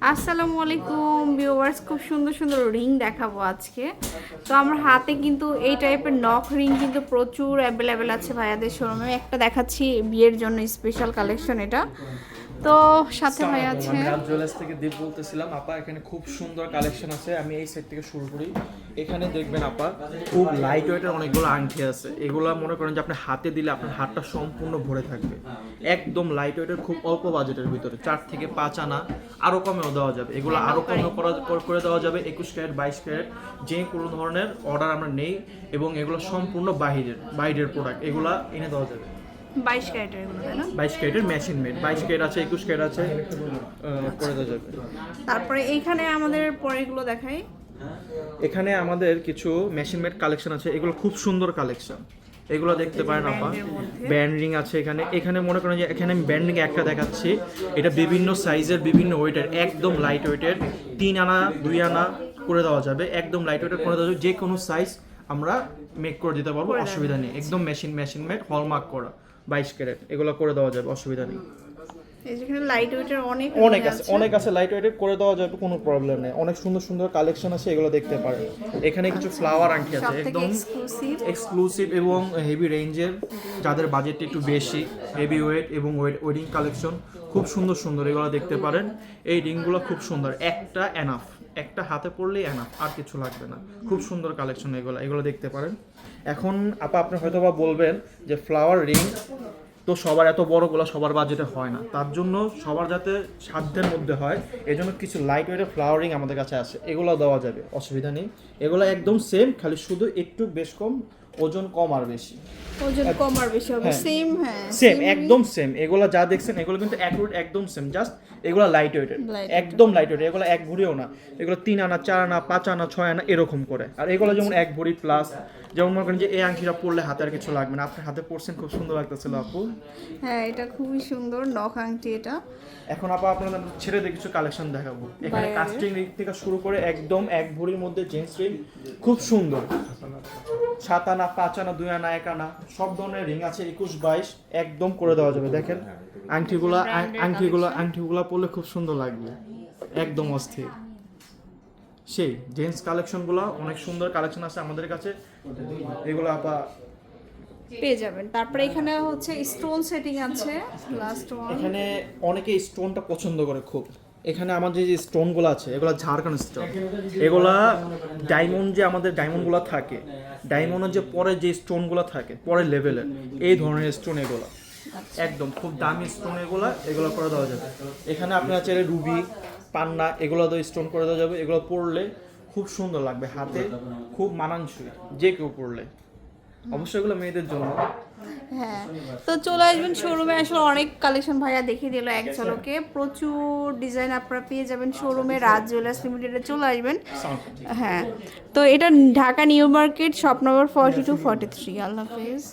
আসসালামু আলাইকুম ভিউয়ার্স খুব সুন্দর সুন্দর রিং দেখাবো আজকে। তো আমার হাতে কিন্তু এই টাইপের নখ রিং কিন্তু প্রচুর অ্যাভেলেবেল আছে ভাইয়াদের শোরুমে একটা দেখাচ্ছি বিয়ের জন্য স্পেশাল কালেকশন এটা। তো সাথে ভাই আছে। রাজ জুয়েলার্স থেকে দীপ বলতেছিলাম। আপা এখানে খুব সুন্দর কালেকশন আছে। আমি এই সেট থেকে শুরু করি। এখানে দেখবেন আপা খুব লাইট ওয়েটের অনেকগুলো আংটি আছে। এগুলো মনে করেন যে আপনি হাতে দিলে আপনার হাতটা সম্পূর্ণ ভরে থাকবে। একদম লাইট ওয়েটের খুব অল্প বাজেটের ভিতরে। চার থেকে পাঁচ আনা আরও কমেও দেওয়া যাবে। এগুলো আরও কমে করা- করে দেওয়া যাবে। একুশ ক্যারেট বাইশ ক্যারেট যে কোনো ধরনের অর্ডার আমরা নেই। এবং এগুলো সম্পূর্ণ বাহিরের বাইরের প্রোডাক্ট এগুলা এনে দেওয়া যাবে। বাইশ ক্যারেটের এগুলো তাই না? বাইশ ক্যারেটের মেশিন মেড বাইশ ক্যারেট আছে একুশ ক্যারেট আছে করে দেওয়া যাবে। তারপরে এইখানে আমাদের পরেরগুলো দেখাই। এখানে আমাদের কিছু মেশিন মেড কালেকশন আছে এগুলো খুব সুন্দর কালেকশন এগুলো দেখতে পারেন আপা। ব্যান্ড আছে এখানে। এখানে মনে করেন যে এখানে আমি ব্যান্ড একটা দেখাচ্ছি। এটা বিভিন্ন সাইজের বিভিন্ন ওয়েটের একদম লাইট ওয়েটের তিন আনা দুই আনা করে দেওয়া যাবে। একদম লাইট ওয়েটের করে দেওয়া যাবে। যে কোনো সাইজ আমরা মেক করে দিতে পারব অসুবিধা নেই। একদম মেশিন মেশিন মেড হলমার্ক করা। বাইশ ক্যারেট এগুলো করে দেওয়া যাবে অসুবিধা নেই। লাইট ওয়েটের অনেক অনেক আছে অনেক আছে লাইট ওয়েটেড করে দেওয়া যাবে কোনো প্রবলেম নেই। অনেক সুন্দর সুন্দর কালেকশন আছে এগুলো দেখতে পারেন। এখানে কিছু ফ্লাওয়ার আংটি আছে একদম এক্সক্লুসিভ এবং হেভি রেঞ্জের যাদের বাজেট একটু বেশি হেভি ওয়েট এবং ওয়েট ওয়েডিং কালেকশন খুব সুন্দর সুন্দর এগুলো দেখতে পারেন। এই রিংগুলো খুব সুন্দর একটা এনাফ একটা হাতে পড়লেই এনাফ আর কিছু লাগবে না। খুব সুন্দর কালেকশন এগুলো এগুলো দেখতে পারেন। এখন আপা, আপনি হয়তো বা বলবেন যে ফ্লাওয়ার রিং তো সবার এত বড়গুলো সবার বাজেটে হয় না। তার জন্য সবার যাতে সাধ্যের মধ্যে হয় এই জন্য কিছু লাইট ওয়েটের ফ্লাওয়ারিং আমাদের কাছে আছে। এগুলো দেওয়া যাবে, অসুবিধা নেই। এগুলো একদম সেম খালি শুধু একটু বেশ কম ওজন কম আর বেশি। ওজন কম আর বেশি হবে। হ্যাঁ। সেম হ্যাঁ। সেম একদম সেম এগুলো যা দেখছেন এগুলো কিন্তু অ্যাকুরেট একদম সেম জাস্ট এগুলো লাইট ওয়েটের একদম লাইট ওয়েট এগুলো এক ভরিও না। এগুলো তিন আনা চার আনা পাঁচ আনা ছয় আনা এরকম করে। আর এগুলো যেমন এক ভরি প্লাস যেমন মনে করেন যে এই আংটিটা পরলে হাতে আর কিছু লাগবে না। আপনার হাতে পরছেন খুব সুন্দর লাগতেছিল আপু। হ্যাঁ এটা খুবই সুন্দর নখ আংটি এটা। এখন আপা আপনাদের ছেড়েদের কিছু কালেকশন দেখাবো। এখানে। কাস্টিং রিং থেকে শুরু করে একদম এক ভরির মধ্যে জেন্টস রিং খুব সুন্দর। সাত আনা পাঁচ আনা দুই আনা এক আনা সব ধরনের রিং আছে একুশ বাইশ একদম করে দেওয়া যাবে দেখেন। আংটিগুলা আংটিগুলা আংটিগুলা পরলে খুব সুন্দর লাগবে একদম অস্থির। সেই জেন্টস কালেকশনগুলো অনেক সুন্দর কালেকশন আছে আমাদের কাছে। এগুলো আপা পেয়ে যাবেন। তারপরে এখানে হচ্ছে স্টোন সেটিং আছে লাস্ট ওয়ান এখানে অনেকে স্টোনটা পছন্দ করে খুব। এখানে আমাদের যে স্টোনগুলো আছে, এগুলো ঝাড়খান্ড স্টোন এগুলা ডায়মন্ড যে আমাদের ডায়মন্ডগুলো থাকে ডায়মন্ডের যে পরে যে স্টোনগুলো থাকে পরের লেভেলের এই ধরনের স্টোন এগুলো। একদম খুব দামি স্টোন এগুলো এগুলো করে দেওয়া যাবে। এখানে আপনারা চাইলে রুবি পান্না, এগুলো দিয়ে স্টোন করে দেওয়া যাবে। এগুলো পরলে খুব সুন্দর লাগবে হাতে, খুব মানানসই, যে কেউ পরলে। অবশ্যই এগুলো মেয়েদের জন্য। হ্যাঁ। তো চলে আসবেন শোরুমে আসলে অনেক কালেকশন ভাইয়া দেখিয়ে দিল এক ঝলকে। প্রচুর ডিজাইন আপনারা পেয়ে যাবেন শোরুমে রাজ জুয়েলার্স লিমিটেডে চলে আসবেন। হ্যাঁ। তো এটা Dhaka new market shop number forty two forty three আল্লাহ হাফিজ।